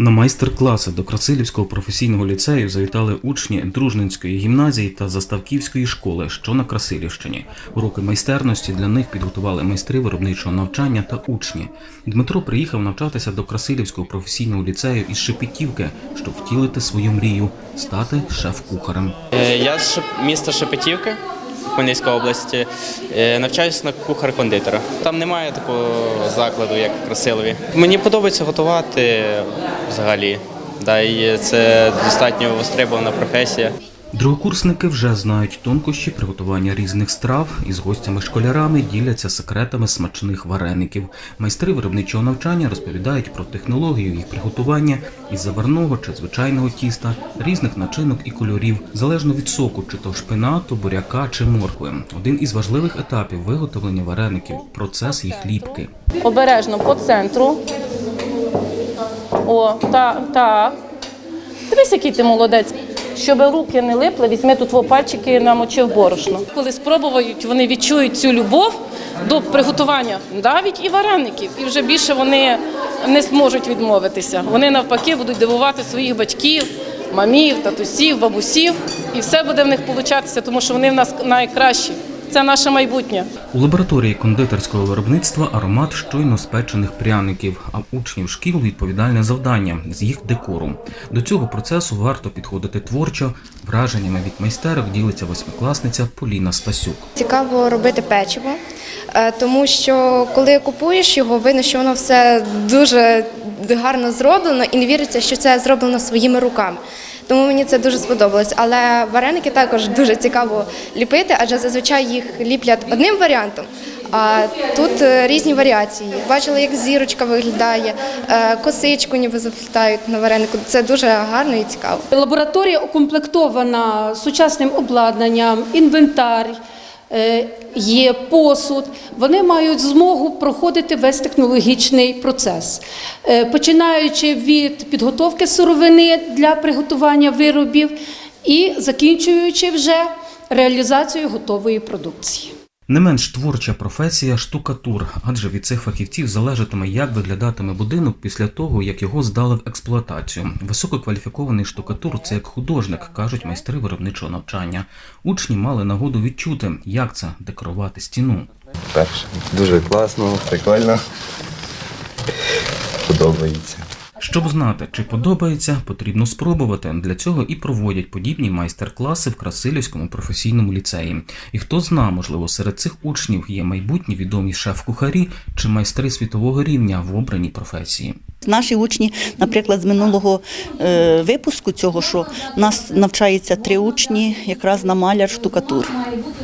На майстер-класи до Красилівського професійного ліцею завітали учні Дружненської гімназії та Заставківської школи, що на Красилівщині. Уроки майстерності для них підготували майстри виробничого навчання та учні. Дмитро приїхав навчатися до Красилівського професійного ліцею із Шепетівки, щоб втілити свою мрію стати шеф-кухарем. Е, Я з міста Шепетівки, Хмельницької області, Е, навчаюся на кухар-кондитера. Там немає такого закладу, як в Красилові. Мені подобається готувати взагалі. Да, і це достатньо востребована професія. Другокурсники вже знають тонкощі приготування різних страв і з гостями-школярами діляться секретами смачних вареників. Майстри виробничого навчання розповідають про технологію їх приготування із заварного чи звичайного тіста, різних начинок і кольорів, залежно від соку, чи то шпинату, буряка чи моркви. Один із важливих етапів виготовлення вареників процес їх ліпки. Обережно по центру. О, так, так. Дивись, який ти молодець. Щоб руки не липли, візьми тут во пальчики намочив борошно. Коли спробують, вони відчують цю любов до приготування навіть і вареників. І вже більше вони не зможуть відмовитися. Вони навпаки будуть дивувати своїх батьків, мамів, татусів, бабусів. І все буде в них получатися, тому що вони в нас найкращі. Це наше майбутнє. У лабораторії кондитерського виробництва аромат щойно спечених пряників, а учнів шкіл відповідальне завдання з їх декору. До цього процесу варто підходити творчо. Враженнями від майстерок ділиться восьмикласниця Поліна Стасюк. Цікаво робити печиво, е, тому що коли купуєш його, видно, що воно все дуже гарно зроблено і не віриться, що це зроблено своїми руками. Тому мені це дуже сподобалось. Але вареники також дуже цікаво ліпити, адже зазвичай їх ліплять одним варіантом. А тут е, різні варіації. Бачила, як зірочка виглядає, е, косичку ніби заплітають на варенику. Це дуже гарно і цікаво. Лабораторія укомплектована сучасним обладнанням, інвентар, є посуд. Вони мають змогу проходити весь технологічний процес, Е, починаючи від підготовки сировини для приготування виробів і закінчуючи вже реалізацією готової продукції. Не менш творча професія штукатур, адже від цих фахівців залежатиме, як виглядатиме будинок після того, як його здали в експлуатацію. Висококваліфікований штукатур це як художник, кажуть майстри виробничого навчання. Учні мали нагоду відчути, як це декорувати стіну. Перше. Дуже класно, прикольно. Подобається. Щоб знати, чи подобається, потрібно спробувати. Для цього і проводять подібні майстер-класи в Красилівському професійному ліцеї. І хто зна, можливо, серед цих учнів є майбутні відомі шеф-кухарі чи майстри світового рівня в обраній професії. Наші учні, наприклад, з минулого е, випуску цього, що нас навчається три учні якраз на маляр штукатур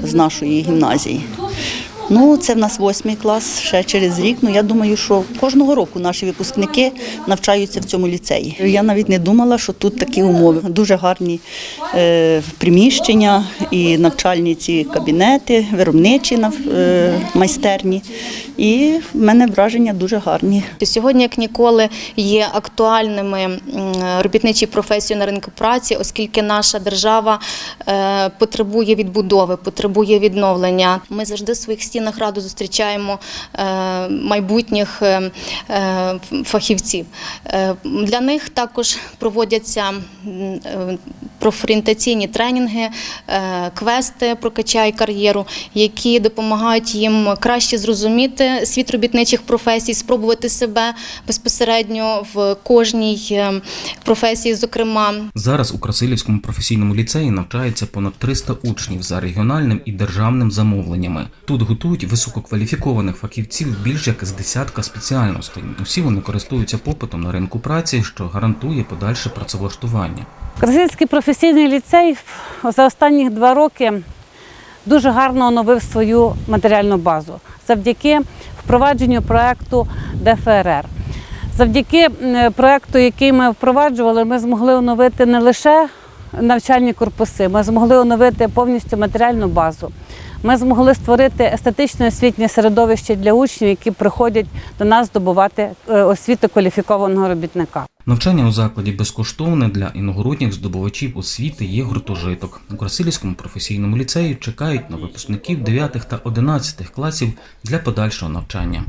з нашої гімназії. Ну, це в нас восьмий клас, ще через рік. Ну я думаю, що кожного року наші випускники навчаються в цьому ліцеї. Я навіть не думала, що тут такі умови. Дуже гарні е, приміщення і навчальні ці кабінети, виробничі е, майстерні. І в мене враження дуже гарні. Сьогодні, як ніколи, є актуальними робітничі професії на ринку праці, оскільки наша держава е, потребує відбудови, потребує відновлення. Ми завжди в своїх стінах раду зустрічаємо е, майбутніх е, фахівців. Для них також проводяться профорієнтаційні тренінги, квести прокачай кар'єру, які допомагають їм краще зрозуміти світ робітничих професій, спробувати себе безпосередньо в кожній е, професії, зокрема. Зараз у Красилівському професійному ліцеї навчається понад 300 учнів за регіональним і державним замовленнями. Тут готують висококваліфікованих фахівців більш як з десятка спеціальностей. Усі вони користуються попитом на ринку праці, що гарантує подальше працевлаштування. Красильський професійний ліцей за останні два роки дуже гарно оновив свою матеріальну базу завдяки впровадженню проекту ДФРР. Завдяки проекту, який ми впроваджували, ми змогли оновити не лише навчальні корпуси, ми змогли оновити повністю матеріальну базу. Ми змогли створити естетичне освітнє середовище для учнів, які приходять до нас здобувати е, освіту кваліфікованого робітника. Навчання у закладі безкоштовне для іногородніх здобувачів освіти є гуртожиток. У Красилівському професійному ліцеї чекають на випускників 9 та 11 класів для подальшого навчання.